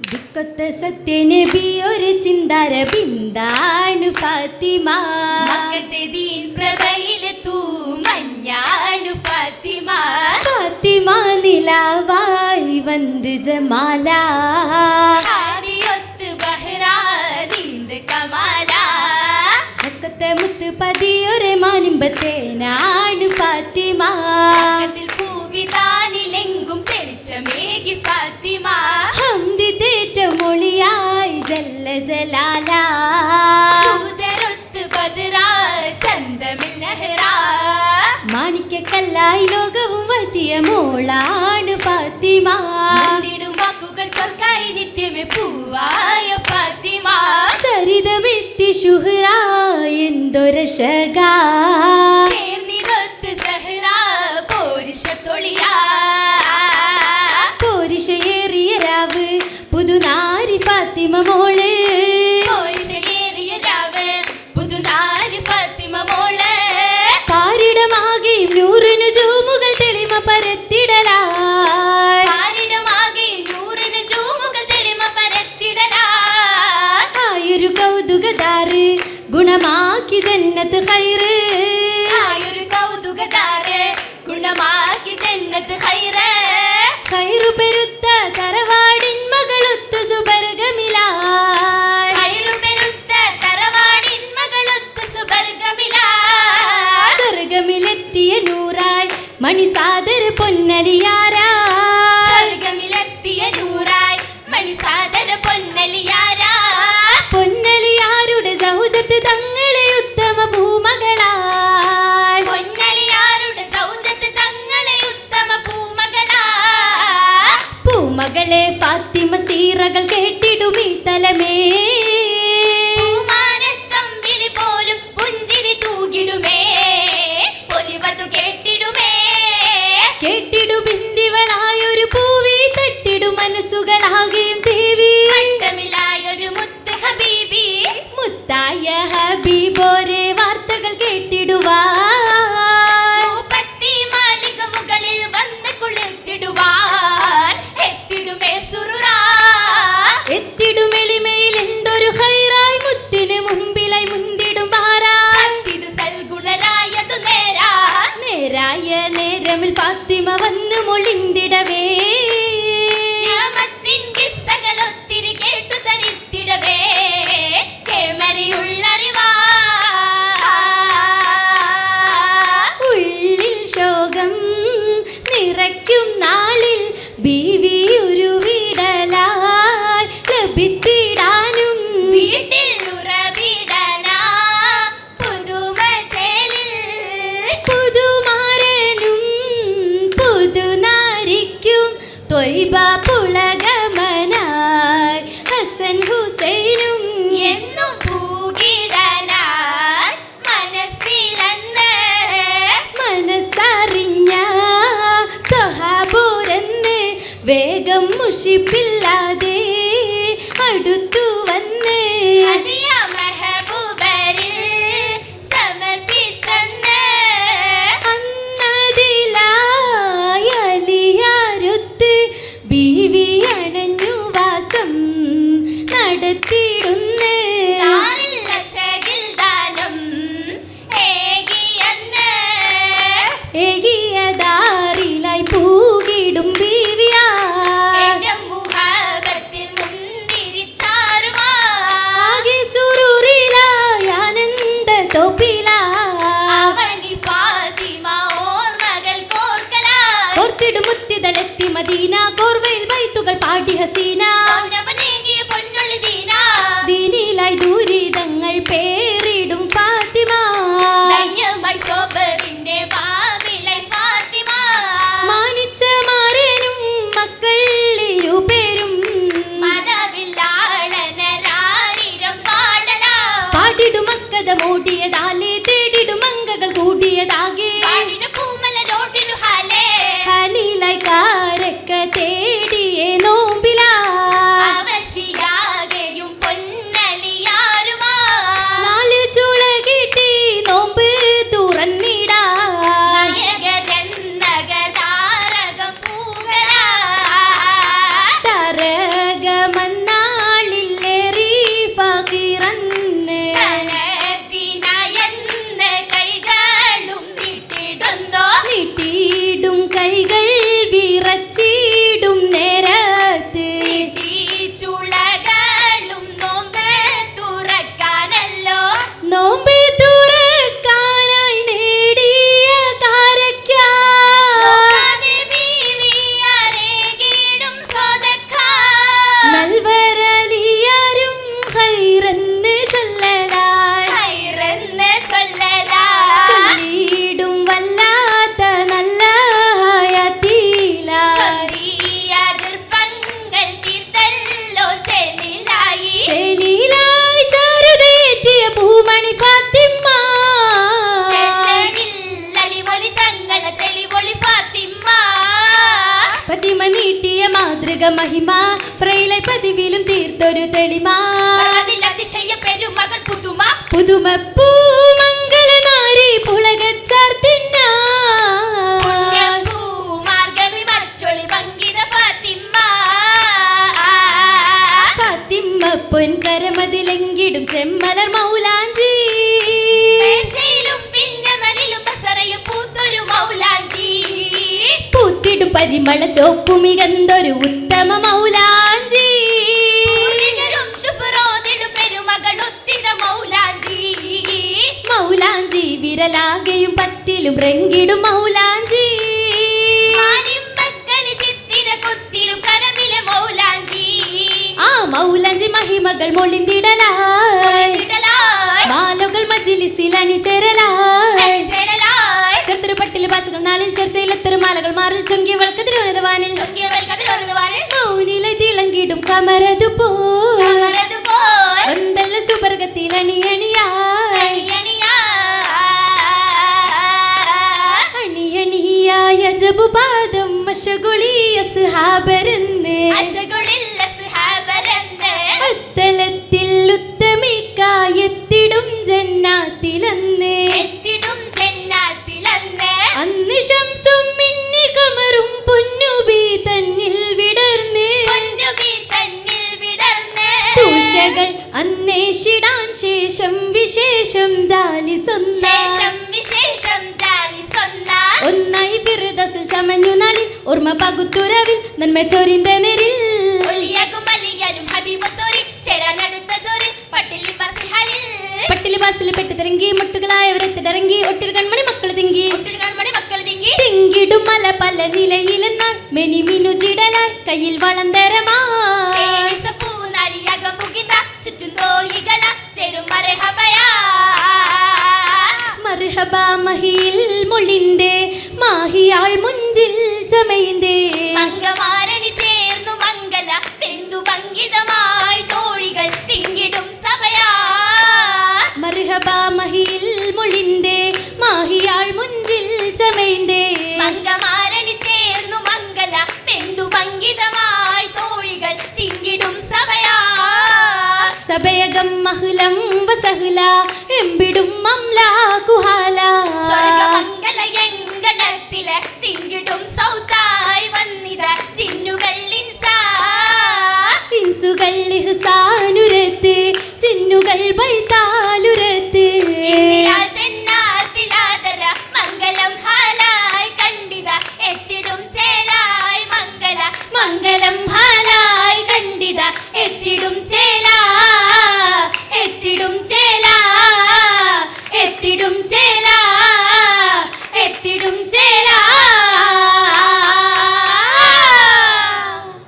ദുഃഖത്തെ സത്യനബി ഒരു ചിന്താര ബിന്ദാണ് ഫാത്തിമ. നിലാവായി വന്ന് ജമാലാ. മാണിക്കല്ലായി ലോകവും വത്തിയ മോളാണ് ഫാത്തിമ. വാക്കുകൾ ചൊർക്കായി നിത്യമേ പൂവായ ഫാത്തിമ. ചരിതമെത്തി ശുഹ്ര എന്തൊരഷകാ മുത്തായ ഹബീബോരെ വാർത്തകൾ കേട്ടിടുവാൻ. മൂപ്പത്തി മുകളിൽ വന്ന് കുളിർത്തിടുവാൻ. എത്തിടുമേ സുറുറ. എത്തിടുമെളിമയിൽ എന്തൊരു ഹൈറായി മുത്തിന് മുമ്പിലായി മുന്തിടും പാറാത്തിതു സൽഗുണരായതു നേരാ. നേരായ നേരമിൽ ഫാത്തിമ വന്ന് മൊളിന്തിടവേ മുഷിപ്പില്ലാതെ അടുത്തു വന്ന്. പാടി ഹസീന. പൊന്നുള്ളി പേ മാതൃക മഹിമ. ഫ്രൈലെ പതിവിലും തീർത്തൊരു തെളിമ. അതിൽ അതിശയ പെരുമകൾ പുതുമ. പുതുമപ്പൂ. പൂത്തിടും പരിമള ചോപ്പുമികന്തൊരു ഉത്തമ മൗലാഞ്ചി. മൗലാഞ്ചി. വിരലാകെയും പത്തിലും റെങ്കിടും മൗലാഞ്ചി. ആ മൗലാഞ്ചി മഹിമകൾ മൊളിന്തിടലായി. ബാലുകൾ മജിലിസിൽ അണിചേരലായി. അണിചേരലായ് പട്ടിൽ ബാസുകൾ നാലിൽ ചർച്ചയിൽ എത്തൊരു മാലകൾ? മാറിൽ ചൊങ്കി വളക്ക് തിരുവനന്തവാനിൽ മൗനിലെ തിളങ്ങിടും കമരതു പോ ഒന്തല്ല സുവർഗത്തിൽ അണിയണിയായി അണിയണിയായ് ജബുപാദം മഷകുളിയ സുഹാബരന്ന് അശകുളില്ല സുഹാബരന്ന് അത്തലത്തിൽ ഉത്തമിക്കായെത്തിടും ജന്നാത്തിലന്ന്. ശേഷം വിശേഷം ജാലി ശേഷം വിശേഷം ജാലി ഒന്നായി ഫിറുദസിൽ ചമഞ്ഞു നാളിൽ ഓർമ്മ പകുത്തുരവിൽ നന്മ ചൊരിന്തനരിൽ നെരിൽ. പട്ടിലി ബാസിൽ പെട്ട് തിരങ്കി മുട്ടുകളായവരെത്തിടറങ്ങി ഒട്ടിൽ കൺമണി മക്കൾ തിങ്കി. കൺമണി മക്കൾ തിങ്കിടും മല പല നിലയിലെന്നാൾ. മെനിമിനു ജിടലായി കയ്യിൽ വളന്തരമായി മർഹബ മഹിയിൽ മൊളിന്റെ മാഹിയാൾ മുഞ്ചിൽ ചമയിന്റെ. മംഗമാരണി ചേർന്നു മംഗല ബിന്ദു ഭംഗിതമായി തോഴികൾ തിങ്ങിടും സഭയാ മർഹബ മഹിയിൽ മൊളിന്റെ മാഹിയാൾ മുഞ്ചിൽ ചമയിന്റെ. മംഗമാരണി ചേർന്നു മംഗല ബിന്ദു ഭംഗിതമായി തോഴികൾ തിങ്ങിടും സഭയാ സഭയകം മഹുലം വസഹ്ല എമ്പിടും മംലാ കുഹാല. സ്വർഗമംഗല എങ്കണത്തിൽ തിങ്ങിടും സൗത്തായി വന്നിത ചിന്നുകൾ ഇൻസാ. ഇൻസുകൾ ഇഹ്സാനുരത്ത് ചിന്നുകൾ ഇന്ദിരാജ